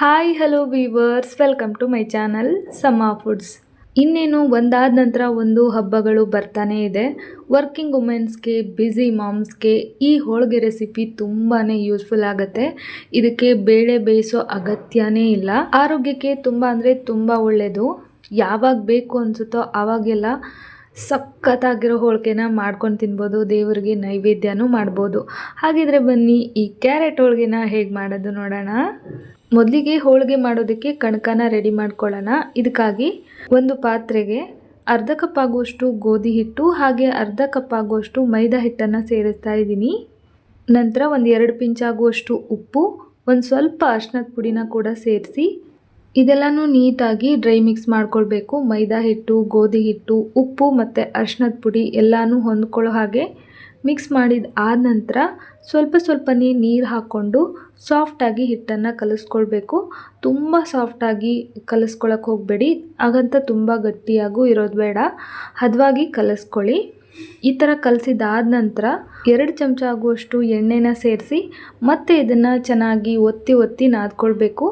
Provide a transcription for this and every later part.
Hi hello viewers welcome to my channel ಸಮ್ಮ foods ಇನ್ನೇನು ಒಂದಾದ ನಂತರ ಒಂದು ಹಬ್ಬಗಳು ಬರ್ತಾನೆ ಇದೆ. ವರ್ಕಿಂಗ್ ವುಮೆನ್ಸ್ಗೆ ಬ್ಯುಸಿ ಮಾಮ್ಸ್ಗೆ ಈ ಹೋಳಿಗೆ ರೆಸಿಪಿ ತುಂಬಾ ಯೂಸ್ಫುಲ್ ಆಗುತ್ತೆ. ಇದಕ್ಕೆ ಬೇಳೆ ಬೇಯಿಸೋ ಅಗತ್ಯನೇ ಇಲ್ಲ. ಆರೋಗ್ಯಕ್ಕೆ ತುಂಬ ಅಂದರೆ ತುಂಬ ಒಳ್ಳೆಯದು ಯಾವಾಗ ಬೇಕು ಅನಿಸುತ್ತೋ ಆವಾಗೆಲ್ಲ ಸಖತ್ತಾಗಿರೋ ಹೋಳಿಗೆನ ಮಾಡ್ಕೊಂಡು ತಿನ್ಬೋದು. ದೇವರಿಗೆ ನೈವೇದ್ಯನೂ ಮಾಡ್ಬೋದು. ಹಾಗಿದ್ರೆ ಬನ್ನಿ, ಈ ಕ್ಯಾರೆಟ್ ಹೋಳಿಗೆನ ಹೇಗೆ ಮಾಡೋದು ನೋಡೋಣ. ಮೊದಲಿಗೆ ಹೋಳಿಗೆ ಮಾಡೋದಕ್ಕೆ ಕಣಕನ ರೆಡಿ ಮಾಡ್ಕೊಳ್ಳೋಣ. ಇದಕ್ಕಾಗಿ ಒಂದು ಪಾತ್ರೆಗೆ ಅರ್ಧ ಕಪ್ ಆಗುವಷ್ಟು ಗೋಧಿ ಹಿಟ್ಟು, ಹಾಗೆ ಅರ್ಧ ಕಪ್ ಆಗುವಷ್ಟು ಮೈದಾ ಹಿಟ್ಟನ್ನು ಸೇರಿಸ್ತಾ ಇದ್ದೀನಿ. ನಂತರ ಒಂದು ಎರಡು ಪಿಂಚಾಗುವಷ್ಟು ಉಪ್ಪು, ಒಂದು ಸ್ವಲ್ಪ ಅರ್ಶಿನದ ಪುಡಿನ ಕೂಡ ಸೇರಿಸಿ ಇದೆಲ್ಲನೂ ನೀಟಾಗಿ ಡ್ರೈ ಮಿಕ್ಸ್ ಮಾಡ್ಕೊಳ್ಬೇಕು. ಮೈದಾ ಹಿಟ್ಟು, ಗೋಧಿ ಹಿಟ್ಟು, ಉಪ್ಪು ಮತ್ತು ಅರ್ಶಿನದ ಪುಡಿ ಎಲ್ಲನೂ ಹೊಂದ್ಕೊಳ್ಳೋ ಹಾಗೆ ಮಿಕ್ಸ್ ಮಾಡಿದ ಆದ ನಂತರ ಸ್ವಲ್ಪ ಸ್ವಲ್ಪನೇ ನೀರು ಹಾಕ್ಕೊಂಡು ಸಾಫ್ಟಾಗಿ ಹಿಟ್ಟನ್ನು ಕಲಿಸ್ಕೊಳ್ಬೇಕು. ತುಂಬ ಸಾಫ್ಟಾಗಿ ಕಲಿಸ್ಕೊಳಕ್ಕೆ ಹೋಗಬೇಡಿ. ಹಾಗಂತ ತುಂಬ ಗಟ್ಟಿಯಾಗೂ ಇರೋದು ಬೇಡ. ಹದವಾಗಿ ಕಲಿಸ್ಕೊಳ್ಳಿ. ಈ ಥರ ಕಲಸಿದಾದ ನಂತರ ಎರಡು ಚಮಚ ಆಗುವಷ್ಟು ಎಣ್ಣೆನ ಸೇರಿಸಿ ಮತ್ತೆ ಇದನ್ನು ಚೆನ್ನಾಗಿ ಒತ್ತಿ ಒತ್ತಿ ನಾದ್ಕೊಳ್ಬೇಕು.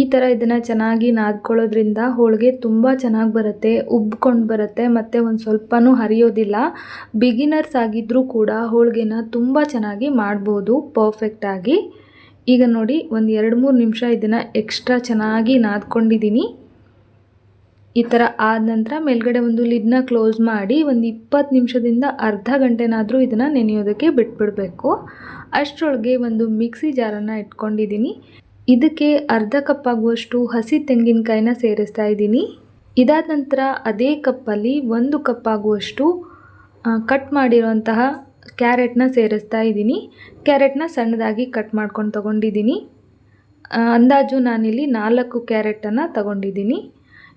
ಈ ಥರ ಇದನ್ನು ಚೆನ್ನಾಗಿ ನಾದ್ಕೊಳ್ಳೋದ್ರಿಂದ ಹೋಳಿಗೆ ತುಂಬ ಚೆನ್ನಾಗಿ ಬರುತ್ತೆ, ಉಬ್ಕೊಂಡು ಬರುತ್ತೆ, ಮತ್ತು ಒಂದು ಸ್ವಲ್ಪನೂ ಹರಿಯೋದಿಲ್ಲ. ಬಿಗಿನರ್ಸ್ ಆಗಿದ್ದರೂ ಕೂಡ ಹೋಳಿಗೆನ ತುಂಬ ಚೆನ್ನಾಗಿ ಮಾಡ್ಬೋದು ಪರ್ಫೆಕ್ಟಾಗಿ ಈಗ ನೋಡಿ, ಒಂದು ಎರಡು ಮೂರು ನಿಮಿಷ ಇದನ್ನು ಎಕ್ಸ್ಟ್ರಾ ಚೆನ್ನಾಗಿ ನಾದ್ಕೊಂಡಿದ್ದೀನಿ ಈ ಥರ ಆದ ನಂತರ ಮೇಲ್ಗಡೆ ಒಂದು ಲಿಡ್ನ ಕ್ಲೋಸ್ ಮಾಡಿ ಒಂದು ಇಪ್ಪತ್ತು ನಿಮಿಷದಿಂದ ಅರ್ಧ ಗಂಟೆನಾದರೂ ಇದನ್ನು ನೆನೆಯೋದಕ್ಕೆ ಬಿಟ್ಬಿಡಬೇಕು. ಅಷ್ಟರೊಳಗೆ ಒಂದು ಮಿಕ್ಸಿ ಜಾರನ್ನು ಇಟ್ಕೊಂಡಿದ್ದೀನಿ ಇದಕ್ಕೆ ಅರ್ಧ ಕಪ್ ಆಗುವಷ್ಟು ಹಸಿ ತೆಂಗಿನಕಾಯಿನ ಸೇರಿಸ್ತಾ ಇದ್ದೀನಿ ಇದಾದ ನಂತರ ಅದೇ ಕಪ್ಪಲ್ಲಿ ಒಂದು ಕಪ್ ಆಗುವಷ್ಟು ಕಟ್ ಮಾಡಿರೋಂತಹ ಕ್ಯಾರೆಟ್ನ ಸೇರಿಸ್ತಾ ಇದ್ದೀನಿ. ಕ್ಯಾರೆಟ್ನ ಸಣ್ಣದಾಗಿ ಕಟ್ ಮಾಡ್ಕೊಂಡು ತೊಗೊಂಡಿದ್ದೀನಿ. ಅಂದಾಜು ನಾನಿಲ್ಲಿ ನಾಲ್ಕು ಕ್ಯಾರೆಟನ್ನು ತಗೊಂಡಿದ್ದೀನಿ.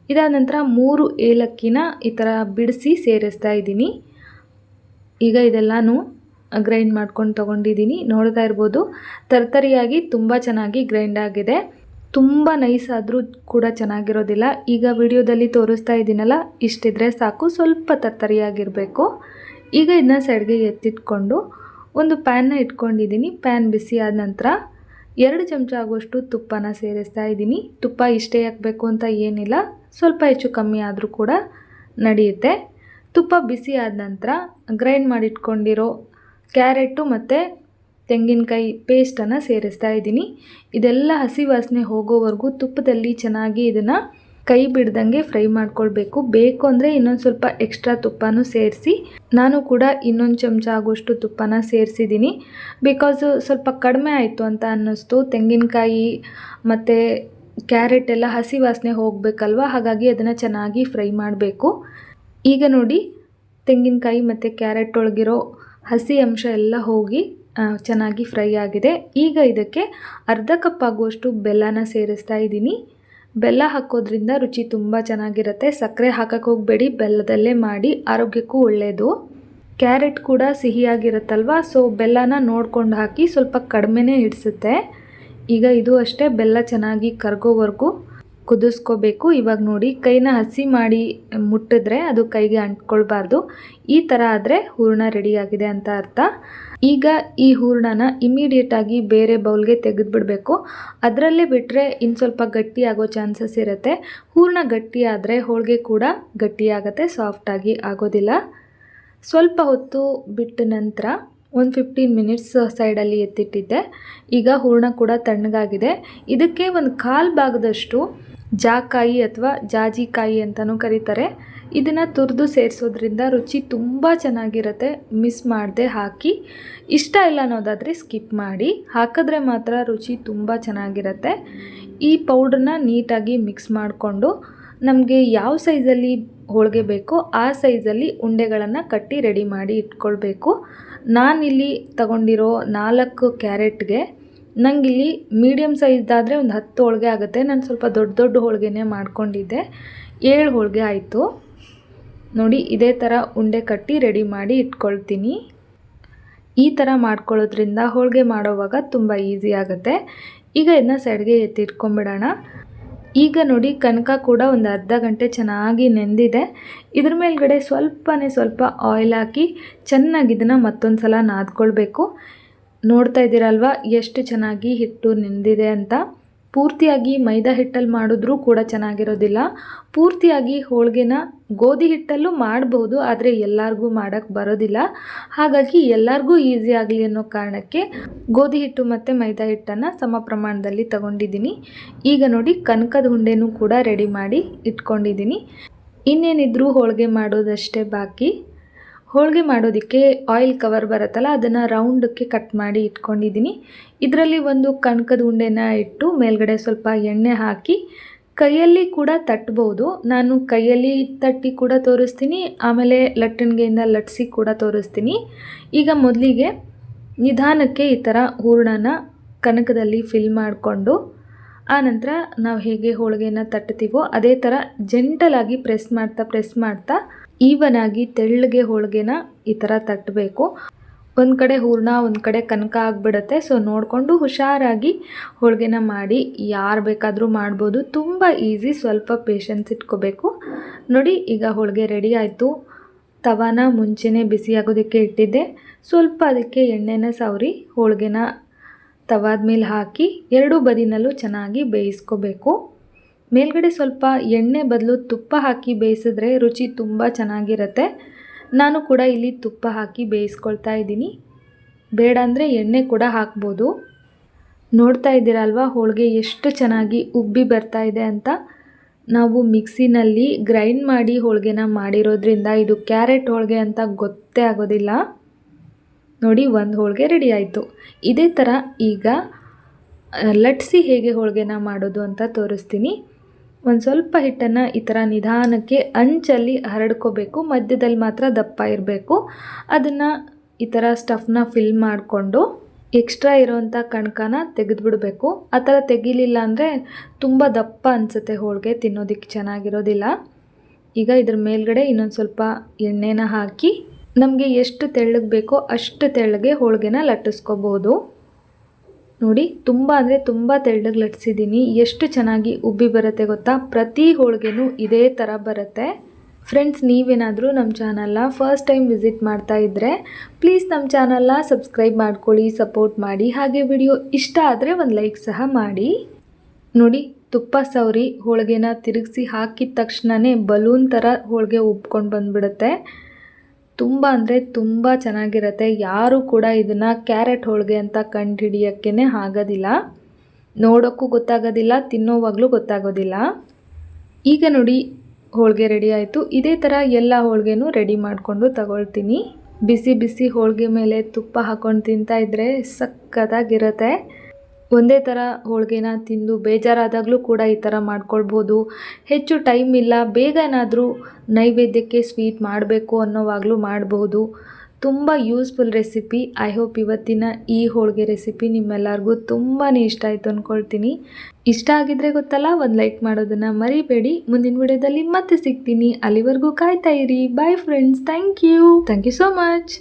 ಇದಾದ ನಂತರ ಮೂರು ಏಲಕ್ಕಿನ ಈ ಥರ ಬಿಡಿಸಿ ಸೇರಿಸ್ತಾ ಇದ್ದೀನಿ. ಈಗ ಇದೆಲ್ಲನೂ ಗ್ರೈಂಡ್ ಮಾಡ್ಕೊಂಡು ತೊಗೊಂಡಿದ್ದೀನಿ. ನೋಡ್ತಾ ಇರ್ಬೋದು, ತರ್ತರಿಯಾಗಿ ತುಂಬ ಚೆನ್ನಾಗಿ ಗ್ರೈಂಡ್ ಆಗಿದೆ. ತುಂಬ ನೈಸ್ ಆದರೂ ಕೂಡ ಚೆನ್ನಾಗಿರೋದಿಲ್ಲ. ಈಗ ವಿಡಿಯೋದಲ್ಲಿ ತೋರಿಸ್ತಾ ಇದ್ದೀನಲ್ಲ, ಇಷ್ಟಿದ್ರೆ ಸಾಕು, ಸ್ವಲ್ಪ ತರ್ತರಿಯಾಗಿರಬೇಕು. ಈಗ ಇದನ್ನ ಸೈಡ್ಗೆ ಎತ್ತಿಟ್ಕೊಂಡು ಒಂದು ಪ್ಯಾನ್ನ ಇಟ್ಕೊಂಡಿದ್ದೀನಿ. ಪ್ಯಾನ್ ಬಿಸಿ ಆದ ನಂತರ ಎರಡು ಚಮಚ ಆಗುವಷ್ಟು ತುಪ್ಪನ ಸೇರಿಸ್ತಾ ಇದ್ದೀನಿ. ತುಪ್ಪ ಇಷ್ಟೇ ಹಾಕಬೇಕು ಅಂತ ಏನಿಲ್ಲ. ಸ್ವಲ್ಪ ಹೆಚ್ಚು ಕಮ್ಮಿ ಆದರೂ ಕೂಡ ನಡೆಯುತ್ತೆ. ತುಪ್ಪ ಬಿಸಿ ಆದ ನಂತರ ಗ್ರೈಂಡ್ ಮಾಡಿಟ್ಕೊಂಡಿರೋ ಕ್ಯಾರೆಟು ಮತ್ತು ತೆಂಗಿನಕಾಯಿ ಪೇಸ್ಟನ್ನು ಸೇರಿಸ್ತಾ ಇದ್ದೀನಿ. ಇದೆಲ್ಲ ಹಸಿ ವಾಸನೆ ಹೋಗೋವರೆಗೂ ತುಪ್ಪದಲ್ಲಿ ಚೆನ್ನಾಗಿ ಇದನ್ನು ಕೈ ಬಿಡ್ದಂಗೆ ಫ್ರೈ ಮಾಡ್ಕೊಳ್ಬೇಕು. ಬೇಕು ಅಂದರೆ ಇನ್ನೊಂದು ಸ್ವಲ್ಪ ಎಕ್ಸ್ಟ್ರಾ ತುಪ್ಪನೂ ಸೇರಿಸಿ, ನಾನು ಕೂಡ ಇನ್ನೊಂದು ಚಮಚ ಆಗೋಷ್ಟು ತುಪ್ಪನ ಸೇರಿಸಿದ್ದೀನಿ. ಬಿಕಾಸ್ ಸ್ವಲ್ಪ ಕಡಿಮೆ ಆಯಿತು ಅಂತ ಅನ್ನಿಸ್ತು. ತೆಂಗಿನಕಾಯಿ ಮತ್ತು ಕ್ಯಾರೆಟ್ ಎಲ್ಲ ಹಸಿ ವಾಸನೆ ಹೋಗಬೇಕಲ್ವ? ಹಾಗಾಗಿ ಅದನ್ನು ಚೆನ್ನಾಗಿ ಫ್ರೈ ಮಾಡಬೇಕು. ಈಗ ನೋಡಿ, ತೆಂಗಿನಕಾಯಿ ಮತ್ತು ಕ್ಯಾರೆಟ್ ಒಳಗಿರೋ ಹಸಿ ಅಂಶ ಎಲ್ಲ ಹೋಗಿ ಚೆನ್ನಾಗಿ ಫ್ರೈ ಆಗಿದೆ. ಈಗ ಇದಕ್ಕೆ ಅರ್ಧ ಕಪ್ ಆಗುವಷ್ಟು ಬೆಲ್ಲನ ಸೇರಿಸ್ತಾ ಇದ್ದೀನಿ. ಬೆಲ್ಲ ಹಾಕೋದ್ರಿಂದ ರುಚಿ ತುಂಬ ಚೆನ್ನಾಗಿರುತ್ತೆ. ಸಕ್ಕರೆ ಹಾಕಕ್ಕೆ ಹೋಗಬೇಡಿ, ಬೆಲ್ಲದಲ್ಲೇ ಮಾಡಿ, ಆರೋಗ್ಯಕ್ಕೂ ಒಳ್ಳೆಯದು ಕ್ಯಾರೆಟ್ ಕೂಡ ಸಿಹಿಯಾಗಿರುತ್ತಲ್ವ, ಸೊ ಬೆಲ್ಲನ ನೋಡ್ಕೊಂಡು ಹಾಕಿ ಸ್ವಲ್ಪ ಕಡಿಮೆನೇ ಹಿಡಿಸುತ್ತೆ ಈಗ ಇದು ಅಷ್ಟೇ, ಬೆಲ್ಲ ಚೆನ್ನಾಗಿ ಕರ್ಗೋವರೆಗೂ ಕುದಿಸ್ಕೋಬೇಕು. ಇವಾಗ ನೋಡಿ, ಕೈನ ಹಸಿ ಮಾಡಿ ಮುಟ್ಟಿದ್ರೆ ಅದು ಕೈಗೆ ಅಂಟ್ಕೊಳ್ಬಾರ್ದು. ಈ ಥರ ಆದರೆ ಹೂರಣ ರೆಡಿಯಾಗಿದೆ ಅಂತ ಅರ್ಥ. ಈಗ ಈ ಹೂರಣನ ಇಮಿಡಿಯೇಟಾಗಿ ಬೇರೆ ಬೌಲ್ಗೆ ತೆಗೆದುಬಿಡಬೇಕು. ಅದರಲ್ಲೇ ಬಿಟ್ಟರೆ ಇನ್ನು ಸ್ವಲ್ಪ ಗಟ್ಟಿ ಆಗೋ ಚಾನ್ಸಸ್ ಇರುತ್ತೆ. ಹೂರಣ ಗಟ್ಟಿ ಆದರೆ ಹೋಳಿಗೆ ಕೂಡ ಗಟ್ಟಿಯಾಗತ್ತೆ ಸಾಫ್ಟಾಗಿ ಆಗೋದಿಲ್ಲ. ಸ್ವಲ್ಪ ಹೊತ್ತು ಬಿಟ್ಟ ನಂತರ ಒಂದು ಫಿಫ್ಟೀನ್ ಮಿನಿಟ್ಸ್ ಸೈಡಲ್ಲಿ ಎತ್ತಿಟ್ಟಿದ್ದೆ. ಈಗ ಹೂರಣ ಕೂಡ ತಣ್ಣಗಾಗಿದೆ. ಇದಕ್ಕೆ ಒಂದು ಕಾಲು ಭಾಗದಷ್ಟು ಜಾಕಾಯಿ ಅಥವಾ ಜಾಜಿಕಾಯಿ ಅಂತಲೂ ಕರೀತಾರೆ. ಇದನ್ನು ತುರಿದು ಸೇರಿಸೋದ್ರಿಂದ ರುಚಿ ತುಂಬ ಚೆನ್ನಾಗಿರುತ್ತೆ. ಮಿಸ್ ಮಾಡದೆ ಹಾಕಿ. ಇಷ್ಟ ಇಲ್ಲ ಅನ್ನೋದಾದರೆ ಸ್ಕಿಪ್ ಮಾಡಿ. ಹಾಕಿದ್ರೆ ಮಾತ್ರ ರುಚಿ ತುಂಬ ಚೆನ್ನಾಗಿರುತ್ತೆ. ಈ ಪೌಡ್ರನ್ನ ನೀಟಾಗಿ ಮಿಕ್ಸ್ ಮಾಡಿಕೊಂಡು ನಮಗೆ ಯಾವ ಸೈಜಲ್ಲಿ ಹೋಳಿಗೆ ಬೇಕೋ ಆ ಸೈಜಲ್ಲಿ ಉಂಡೆಗಳನ್ನು ಕಟ್ಟಿ ರೆಡಿ ಮಾಡಿ ಇಟ್ಕೊಳ್ಬೇಕು. ನಾನಿಲ್ಲಿ ತಗೊಂಡಿರೋ ನಾಲ್ಕು ಕ್ಯಾರೆಟ್ಗೆ ನಂಗಿಲ್ಲಿ ಮೀಡಿಯಮ್ ಸೈಜ್ದಾದರೆ ಒಂದು ಹತ್ತು ಹೋಳಿಗೆ ಆಗುತ್ತೆ. ನಾನು ಸ್ವಲ್ಪ ದೊಡ್ಡ ದೊಡ್ಡ ಹೋಳಿಗೆನೇ ಮಾಡ್ಕೊಂಡಿದ್ದೆ. ಏಳು ಹೋಳಿಗೆ ಆಯಿತು. ನೋಡಿ, ಇದೇ ಥರ ಉಂಡೆ ಕಟ್ಟಿ ರೆಡಿ ಮಾಡಿ ಇಟ್ಕೊಳ್ತೀನಿ. ಈ ಥರ ಮಾಡ್ಕೊಳ್ಳೋದ್ರಿಂದ ಹೋಳಿಗೆ ಮಾಡೋವಾಗ ತುಂಬ ಈಸಿ ಆಗುತ್ತೆ. ಈಗ ಇದನ್ನ ಸೈಡ್ಗೆ ಎತ್ತಿಟ್ಕೊಂಬಿಡೋಣ ಈಗ ನೋಡಿ, ಕನಕ ಕೂಡ ಒಂದು ಅರ್ಧ ಗಂಟೆ ಚೆನ್ನಾಗಿ ನೆಂದಿದೆ. ಇದ್ರ ಮೇಲ್ಗಡೆ ಸ್ವಲ್ಪನೇ ಸ್ವಲ್ಪ ಆಯಿಲ್ ಹಾಕಿ ಚೆನ್ನಾಗಿ ಇದನ್ನು ಮತ್ತೊಂದು ಸಲ ನಾದ್ಕೊಳ್ಬೇಕು. ನೋಡ್ತಾ ಇದ್ದೀರಲ್ವ? ಎಷ್ಟು ಚೆನ್ನಾಗಿ ಹಿಟ್ಟು ನಿಂದಿದೆ ಅಂತ. ಪೂರ್ತಿಯಾಗಿ ಮೈದಾ ಹಿಟ್ಟಲ್ಲಿ ಮಾಡಿದ್ರೂ ಕೂಡ ಚೆನ್ನಾಗಿರೋದಿಲ್ಲ. ಪೂರ್ತಿಯಾಗಿ ಹೋಳಿಗೆನ ಗೋಧಿ ಹಿಟ್ಟಲ್ಲೂ ಮಾಡಬಹುದು ಆದರೆ ಎಲ್ಲರಿಗೂ ಮಾಡೋಕ್ಕೆ ಬರೋದಿಲ್ಲ. ಹಾಗಾಗಿ ಎಲ್ಲರಿಗೂ ಈಸಿ ಆಗಲಿ ಅನ್ನೋ ಕಾರಣಕ್ಕೆ ಗೋಧಿ ಹಿಟ್ಟು ಮತ್ತು ಮೈದಾ ಹಿಟ್ಟನ್ನು ಸಮ ಪ್ರಮಾಣದಲ್ಲಿ ತಗೊಂಡಿದ್ದೀನಿ. ಈಗ ನೋಡಿ, ಕನಕದ ಹುಂಡೆನೂ ಕೂಡ ರೆಡಿ ಮಾಡಿ ಇಟ್ಕೊಂಡಿದ್ದೀನಿ. ಇನ್ನೇನಿದ್ರೂ ಹೋಳಿಗೆ ಮಾಡೋದಷ್ಟೇ ಬಾಕಿ. ಹೋಳಿಗೆ ಮಾಡೋದಕ್ಕೆ ಆಯಿಲ್ ಕವರ್ ಬರುತ್ತಲ್ಲ, ಅದನ್ನು ರೌಂಡಕ್ಕೆ ಕಟ್ ಮಾಡಿ ಇಟ್ಕೊಂಡಿದ್ದೀನಿ. ಇದರಲ್ಲಿ ಒಂದು ಕಣಕದ ಉಂಡೆನ ಇಟ್ಟು ಮೇಲ್ಗಡೆ ಸ್ವಲ್ಪ ಎಣ್ಣೆ ಹಾಕಿ ಕೈಯಲ್ಲಿ ಕೂಡ ತಟ್ಬೋದು. ನಾನು ಕೈಯಲ್ಲಿ ತಟ್ಟಿ ಕೂಡ ತೋರಿಸ್ತೀನಿ, ಆಮೇಲೆ ಲಟ್ಟಣಿಗೆಯಿಂದ ಲಟ್ಸಿ ಕೂಡ ತೋರಿಸ್ತೀನಿ. ಈಗ ಮೊದಲಿಗೆ ನಿಧಾನಕ್ಕೆ ಈ ಥರ ಹೂರಣನ ಕನಕದಲ್ಲಿ ಫಿಲ್ ಮಾಡಿಕೊಂಡು ಆನಂತರ ನಾವು ಹೇಗೆ ಹೋಳಿಗೆನ ತಟ್ತೀವೋ ಅದೇ ಥರ ಜೆಂಟಲಾಗಿ ಪ್ರೆಸ್ ಮಾಡ್ತಾ ಪ್ರೆಸ್ ಮಾಡ್ತಾ ಈವನ್ ಆಗಿ ತೆಳ್ಳಗೆ ಹೋಳಿಗೆನ ಈ ಥರ ತಟ್ಟಬೇಕು ಒಂದು ಕಡೆ ಹೂರ್ಣ, ಒಂದು ಕಡೆ ಕನಕ ಆಗಿಬಿಡುತ್ತೆ. ಸೊ ನೋಡಿಕೊಂಡು ಹುಷಾರಾಗಿ ಹೋಳಿಗೆನ ಮಾಡಿ ಯಾರು ಬೇಕಾದರೂ ಮಾಡ್ಬೋದು. ತುಂಬ ಈಸಿ ಸ್ವಲ್ಪ ಪೇಷನ್ಸ್ ಇಟ್ಕೋಬೇಕು. ನೋಡಿ, ಈಗ ಹೋಳಿಗೆ ರೆಡಿ ಆಯಿತು. ತವಾನ ಮುಂಚೆನೇ ಬಿಸಿ ಆಗೋದಕ್ಕೆ ಇಟ್ಟಿದ್ದೆ. ಸ್ವಲ್ಪ ಅದಕ್ಕೆ ಎಣ್ಣೆನ ಸವರಿ, ಹೋಳಿಗೆನ ತವಾದ ಮೇಲೆ ಹಾಕಿ ಎರಡೂ ಬದಿನಲ್ಲೂ ಚೆನ್ನಾಗಿ ಬೇಯಿಸ್ಕೋಬೇಕು. ಮೇಲ್ಗಡೆ ಸ್ವಲ್ಪ ಎಣ್ಣೆ ಬದಲು ತುಪ್ಪ ಹಾಕಿ ಬೇಯಿಸಿದ್ರೆ ರುಚಿ ತುಂಬ ಚೆನ್ನಾಗಿರುತ್ತೆ. ನಾನು ಕೂಡ ಇಲ್ಲಿ ತುಪ್ಪ ಹಾಕಿ ಬೇಯಿಸ್ಕೊಳ್ತಾ ಇದ್ದೀನಿ. ಬೇಡ ಅಂದರೆ ಎಣ್ಣೆ ಕೂಡ ಹಾಕ್ಬೋದು. ನೋಡ್ತಾ ಇದ್ದೀರಲ್ವಾ ಹೋಳಿಗೆ ಎಷ್ಟು ಚೆನ್ನಾಗಿ ಉಬ್ಬಿ ಬರ್ತಾ ಇದೆ ಅಂತ. ನಾವು ಮಿಕ್ಸಿನಲ್ಲಿ ಗ್ರೈಂಡ್ ಮಾಡಿ ಹೋಳಿಗೆನ ಮಾಡಿರೋದ್ರಿಂದ ಇದು ಕ್ಯಾರೆಟ್ ಹೋಳಿಗೆ ಅಂತ ಗೊತ್ತೇ ಆಗೋದಿಲ್ಲ. ನೋಡಿ ಒಂದು ಹೋಳಿಗೆ ರೆಡಿ ಆಯಿತು. ಇದೇ ಥರ ಈಗ ಲಟ್ಸಿ ಹೇಗೆ ಹೋಳಿಗೆನ ಮಾಡೋದು ಅಂತ ತೋರಿಸ್ತೀನಿ. ಒಂದು ಸ್ವಲ್ಪ ಹಿಟ್ಟನ್ನು ಈ ಥರ ನಿಧಾನಕ್ಕೆ ಅಂಚಲ್ಲಿ ಹರಡ್ಕೋಬೇಕು. ಮಧ್ಯದಲ್ಲಿ ಮಾತ್ರ ದಪ್ಪ ಇರಬೇಕು. ಅದನ್ನು ಈ ಥರ ಸ್ಟಫ್ನ ಫಿಲ್ ಮಾಡಿಕೊಂಡು ಎಕ್ಸ್ಟ್ರಾ ಇರೋವಂಥ ಕಣಕನ ತೆಗೆದುಬಿಡಬೇಕು. ಆ ಥರ ತೆಗಿಲಿಲ್ಲ ಅಂದರೆ ತುಂಬ ದಪ್ಪ ಅನಿಸುತ್ತೆ ಹೋಳಿಗೆ ತಿನ್ನೋದಕ್ಕೆ ಚೆನ್ನಾಗಿರೋದಿಲ್ಲ. ಈಗ ಇದ್ರ ಮೇಲ್ಗಡೆ ಇನ್ನೊಂದು ಸ್ವಲ್ಪ ಎಣ್ಣೆನ ಹಾಕಿ ನಮಗೆ ಎಷ್ಟು ತೆಳ್ಳಗೆ ಬೇಕೋ ಅಷ್ಟು ತೆಳ್ಳಗೆ ಹೋಳಿಗೆನ ಲಟ್ಟಿಸ್ಕೋಬೋದು. ನೋಡಿ, ತುಂಬ ಅಂದರೆ ತುಂಬ ತೆಳ್ಳಗೆ ಲಟ್ಸಿದ್ದೀನಿ ಎಷ್ಟು ಚೆನ್ನಾಗಿ ಉಬ್ಬಿ ಬರುತ್ತೆ ಗೊತ್ತಾ? ಪ್ರತಿ ಹೋಳಿಗೆನೂ ಇದೇ ಥರ ಬರುತ್ತೆ. ಫ್ರೆಂಡ್ಸ್ ನೀವೇನಾದರೂ ನಮ್ಮ ಚಾನಲ್ನ ಫಸ್ಟ್ ಟೈಮ್ ವಿಸಿಟ್ ಮಾಡ್ತಾ ಇದ್ದರೆ ಪ್ಲೀಸ್ ನಮ್ಮ ಚಾನಲ್ನ ಸಬ್ಸ್ಕ್ರೈಬ್ ಮಾಡ್ಕೊಳ್ಳಿ ಸಪೋರ್ಟ್ ಮಾಡಿ. ಹಾಗೆ ವಿಡಿಯೋ ಇಷ್ಟ ಆದರೆ ಒಂದು ಲೈಕ್ ಸಹ ಮಾಡಿ. ನೋಡಿ, ತುಪ್ಪ ಸವರಿ ಹೋಳಿಗೆನ ತಿರುಗಿಸಿ ಹಾಕಿದ ತಕ್ಷಣವೇ ಬಲೂನ್ ಥರ ಹೋಳಿಗೆ ಉಬ್ಕೊಂಡು ಬಂದುಬಿಡುತ್ತೆ. ತುಂಬ ಅಂದರೆ ತುಂಬ ಚೆನ್ನಾಗಿರುತ್ತೆ. ಯಾರೂ ಕೂಡ ಇದನ್ನು ಕ್ಯಾರೆಟ್ ಹೋಳಿಗೆ ಅಂತ ಕಂಡು ಹಿಡಿಯೋಕ್ಕೇ ಆಗೋದಿಲ್ಲ. ನೋಡೋಕ್ಕೂ ಗೊತ್ತಾಗೋದಿಲ್ಲ, ತಿನ್ನೋವಾಗಲೂ ಗೊತ್ತಾಗೋದಿಲ್ಲ. ಈಗ ನೋಡಿ, ಹೋಳಿಗೆ ರೆಡಿ ಆಯಿತು. ಇದೇ ಥರ ಎಲ್ಲ ಹೋಳಿಗೆನೂ ರೆಡಿ ಮಾಡಿಕೊಂಡು ತಗೊಳ್ತೀನಿ. ಬಿಸಿ ಬಿಸಿ ಹೋಳಿಗೆ ಮೇಲೆ ತುಪ್ಪ ಹಾಕ್ಕೊಂಡು ತಿಂತಾ ಇದ್ದರೆ ಸಕ್ಕತ್ತಾಗಿರುತ್ತೆ ಒಂದೇ ಥರ ಹೋಳಿಗೆನ ತಿಂದು ಬೇಜಾರಾದಾಗಲೂ ಕೂಡ ಈ ಥರ ಮಾಡ್ಕೊಳ್ಬೋದು. ಹೆಚ್ಚು ಟೈಮ್ ಇಲ್ಲ, ಬೇಗ ಏನಾದರೂ ನೈವೇದ್ಯಕ್ಕೆ ಸ್ವೀಟ್ ಮಾಡಬೇಕು ಅನ್ನೋವಾಗಲೂ ಮಾಡಬಹುದು ತುಂಬ ಯೂಸ್ಫುಲ್ ರೆಸಿಪಿ. ಐ ಹೋಪ್ ಇವತ್ತಿನ ಈ ಹೋಳಿಗೆ ರೆಸಿಪಿ ನಿಮ್ಮೆಲ್ಲರಿಗೂ ತುಂಬಾ ಇಷ್ಟ ಆಯಿತು ಅಂದ್ಕೊಳ್ತೀನಿ ಇಷ್ಟ ಆಗಿದ್ರೆ ಗೊತ್ತಲ್ಲ, ಒಂದು ಲೈಕ್ ಮಾಡೋದನ್ನು ಮರಿಬೇಡಿ. ಮುಂದಿನ ವಿಡಿಯೋದಲ್ಲಿ ಮತ್ತೆ ಸಿಗ್ತೀನಿ. ಅಲ್ಲಿವರೆಗೂ ಕಾಯ್ತಾ ಇರಿ. Bye friends thank you thank you so much